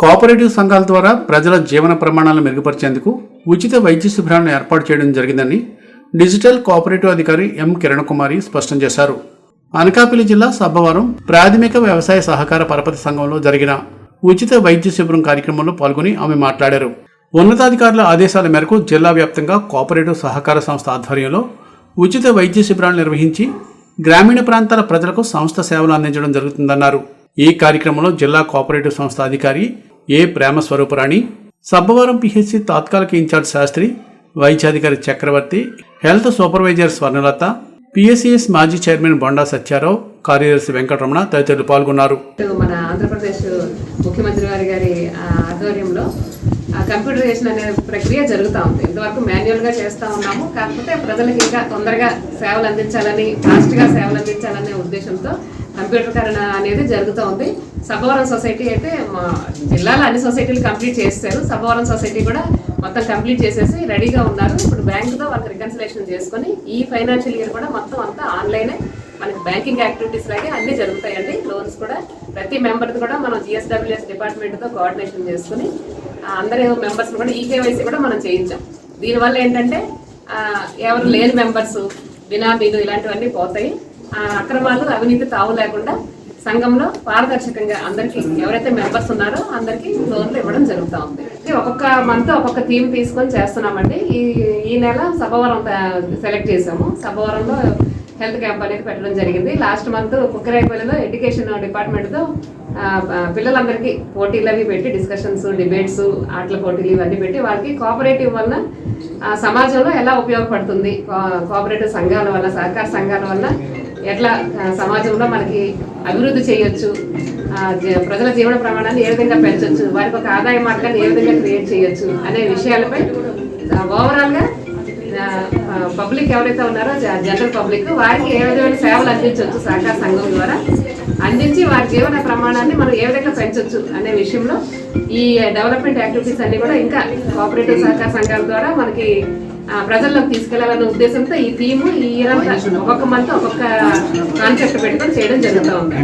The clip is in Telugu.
కోఆపరేటివ్ సంఘాల ద్వారా ప్రజల జీవన ప్రమాణాలను మెరుగుపరిచేందుకు ఉచిత వైద్య శిబిరాలను ఏర్పాటు చేయడం జరిగిందని డిజిటల్ కోఆపరేటివ్ అధికారి ఎం కిరణ్ కుమారి స్పష్టం చేశారు. అనకాపల్లి జిల్లా సబ్బవరం ప్రాథమిక వ్యవసాయ సహకార పరపతి సంఘంలో జరిగిన ఉచిత వైద్య శిబిరం కార్యక్రమంలో పాల్గొని ఆమె మాట్లాడారు. ఉన్నతాధికారుల ఆదేశాల మేరకు జిల్లా వ్యాప్తంగా కోఆపరేటివ్ సహకార సంస్థ ఆధ్వర్యంలో ఉచిత వైద్య శిబిరాలు నిర్వహించి గ్రామీణ ప్రాంతాల ప్రజలకు సంస్థ సేవలు అందించడం జరుగుతుందన్నారు. ఈ కార్యక్రమంలో జిల్లా కోఆపరేటివ్ సంస్థ అధికారి ఏ ప్రేమ స్వరూపరాణి? సబ్బవరం పిహెచ్సి తాత్కాలిక ఇన్ఛార్జ్ శాస్త్రి వైద్యాధికారి Chakravarthi health supervisor Swarnalatha PSCS మాజీ చైర్మన్ బొండా సత్యారావు కార్యదర్శి వెంకటరమణ తదితరులు పాల్గొన్నారు. మన ఆంధ్రప్రదేశ్ ముఖ్యమంత్రి గారి గారి ఆధ్వర్యంలో కంప్యూటరైజేషన్ అనే ప్రక్రియ జరుగుతూ ఉంది. ఇంతవరకు మాన్యువల్గా చేస్తూ ఉన్నాము. కాకపోతే ప్రజలకు ఇంకా తొందరగా సేవలు అందించాలని ఫాస్ట్గా సేవలు అందించాలనే ఉద్దేశంతో కంప్యూటర్కరణ అనేది జరుగుతూ ఉంది. సభవరం సొసైటీ అయితే మా జిల్లాలో అన్ని సొసైటీలు కంప్లీట్ చేస్తారు సభవరం సొసైటీ కూడా మొత్తం కంప్లీట్ చేసేసి రెడీగా ఉన్నారు. ఇప్పుడు బ్యాంకుతో వాళ్ళకి రికన్సిలేషన్ చేసుకొని ఈ ఫైనాన్షియల్ ఇయర్ కూడా మొత్తం అంతా ఆన్లైనే మనకి బ్యాంకింగ్ యాక్టివిటీస్ లాగే అన్ని జరుగుతాయండి. లోన్స్ కూడా ప్రతి మెంబర్ది కూడా మనం జిఎస్డబ్ల్యూఎస్ డిపార్ట్మెంట్తో కోఆర్డినేషన్ చేసుకుని అందరి మెంబర్స్ కూడా ఈకేవైసీ కూడా మనం చేయించాం. దీనివల్ల ఏంటంటే ఎవరు లేని మెంబర్స్ బినామీలు ఇలాంటివన్నీ పోతాయి. అక్రమాలు అవినీతి తావు లేకుండా సంఘంలో పారదర్శకంగా అందరికీ ఎవరైతే మెంబర్స్ ఉన్నారో అందరికీ లోన్లు ఇవ్వడం జరుగుతూ ఉంది. ఒక్కొక్క మంత్ ఒక్కొక్క థీమ్ తీసుకొని చేస్తున్నామండి. ఈ ఈ నెల సభవరం సెలెక్ట్ చేసాము సభవరంలో హెల్త్ క్యాంప్ అనేది పెట్టడం జరిగింది. లాస్ట్ మంత్ కుక్కరేపల్లిలో ఎడ్యుకేషన్ డిపార్ట్మెంట్తో పిల్లలందరికీ పోటీలు అవి పెట్టి డిస్కషన్స్ డిబేట్స్ ఆటల పోటీలు ఇవన్నీ పెట్టి వాళ్ళకి కోఆపరేటివ్ వల్ల ఆ, సమాజంలో ఎలా ఉపయోగపడుతుంది కోఆపరేటివ్ సంఘాల వల్ల సహకార సంఘాల వల్ల ఎట్లా సమాజంలో మనకి అభివృద్ధి చేయొచ్చు ప్రజల జీవన ప్రమాణాన్ని ఏ విధంగా పెంచొచ్చు వారికి ఒక ఆదాయ మార్గాన్ని ఏ విధంగా క్రియేట్ చేయొచ్చు అనే విషయాలపై ఓవరాల్గా పబ్లిక్ ఎవరైతే ఉన్నారో జనరల్ పబ్లిక్ వారికి ఏ విధమైన సేవలు అందించవచ్చు సహకార సంఘం ద్వారా? అందించి వారి జీవన ప్రమాణాన్ని మనం ఏ విధంగా పెంచొచ్చు అనే విషయంలో ఈ డెవలప్మెంట్ యాక్టివిటీస్ అన్ని కూడా ఇంకా కోఆపరేటివ్ సహకార సంఘాల ద్వారా మనకి ప్రజల్లోకి తీసుకెళ్ళాలనే ఉద్దేశంతో ఈ థీమ్ ఈ ఇయర్ ఒక్కొక్క మంత్ ఒక్కొక్క కాన్సెప్ట్ పెట్టుకొని చేయడం జరుగుతూ ఉంది.